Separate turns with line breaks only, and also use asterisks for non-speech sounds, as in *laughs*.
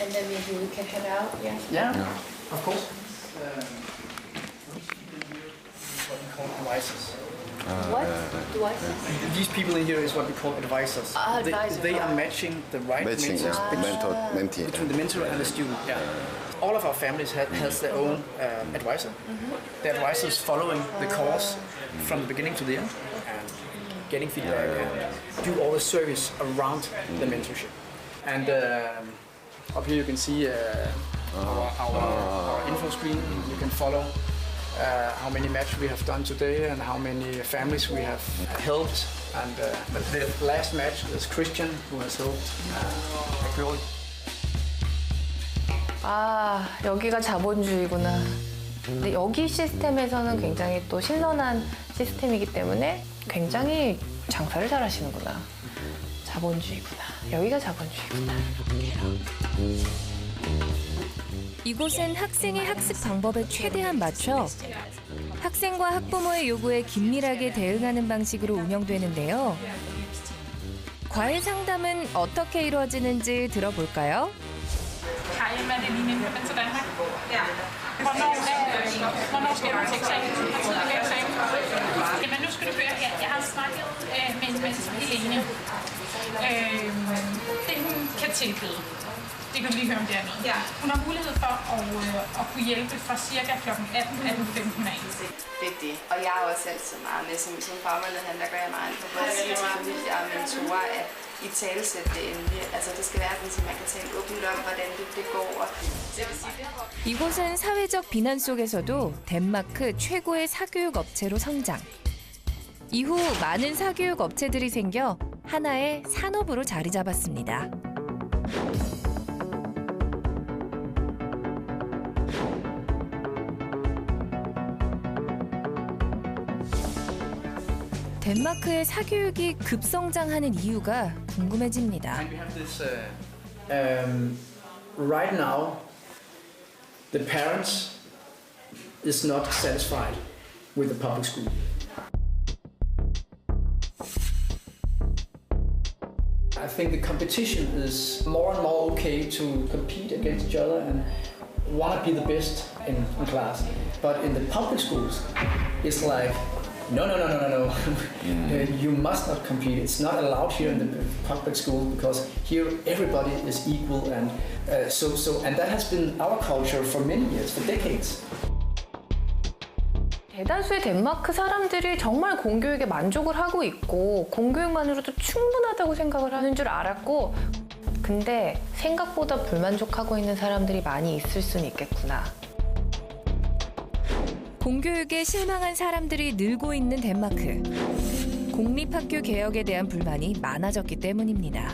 and then maybe we can head out. Yeah.
Yeah, of course. Um, what we advisors.
Do I say?
These people in here is what we call advisors.
Ah,
They-
advisors.
They, are matching the right
Matching,
mentors
yeah.
between-
Mentor, mentee.
between the mentor and the student. Yeah. All of our families have, has their own um, advisor. The advisor is following the course from the beginning to the end and getting feedback and do all the service around the mentorship. And um, up here you can see uh, our, our, our info screen. You can follow uh, how many matches we have done today and how many families we have helped. And uh, but the last match is Christian who has helped uh, a girl
아, 여기가 자본주의구나. 근데 여기 시스템에서는 굉장히 또 신선한 시스템이기 때문에 굉장히 장사를 잘 하시는구나. 자본주의구나. 여기가 자본주의구나.
이곳은 학생의 학습 방법에 최대한 맞춰 학생과 학부모의 요구에 긴밀하게 대응하는 방식으로 운영되는데요. 과외 상담은 어떻게 i루어지는지 들어볼까요?
Er, hvornår skal du til eksamen? Har tid til eksamen? Jamen, nu skal du høre her. Jeg har snakket øh, med en masse Helene. Øh, det hun kan tilbyde, det kan lige høre om dernede. Ja. Hun har mulighed for at, øh, at kunne hjælpe fra cirka kl. 18, 18.15 af.
Det er det. Og jeg er også altid meget med, som, som fagmyndighed, der gør jeg meget på både til familier og mentorer, at i talesæt det endelig. Altså det skal være sådan, at man kan tale åbent om, hvordan det, det går. Og det vil sige, det
이곳은 사회적 비난 속에서도 덴마크 최고의 사교육 업체로 성장. 이후 많은 사교육 업체들이 생겨 하나의 산업으로 자리 잡았습니다. 덴마크의 사교육이 급성장하는 이유가 궁금해집니다.
Uh, um. I think the competition is more and more okay to compete against each other and want to be the best in, in class. But in the public schools, it's like, no, no, no, no, no, no. *laughs* Uh, you must not compete. It's not allowed here in the public school because here everybody is equal, and uh, so so. And that has been our culture for many years, for decades.
대다수의 덴마크 사람들이 정말 공교육에 만족을 하고 있고 공교육만으로도 충분하다고 생각을 하는 줄 알았고 근데 생각보다 불만족하고 있는 사람들이 많이 있을 수는 있겠구나.
공교육에 실망한 사람들이 늘고 있는 덴마크. 공립학교 개혁에 대한 불만이 많아졌기 때문입니다.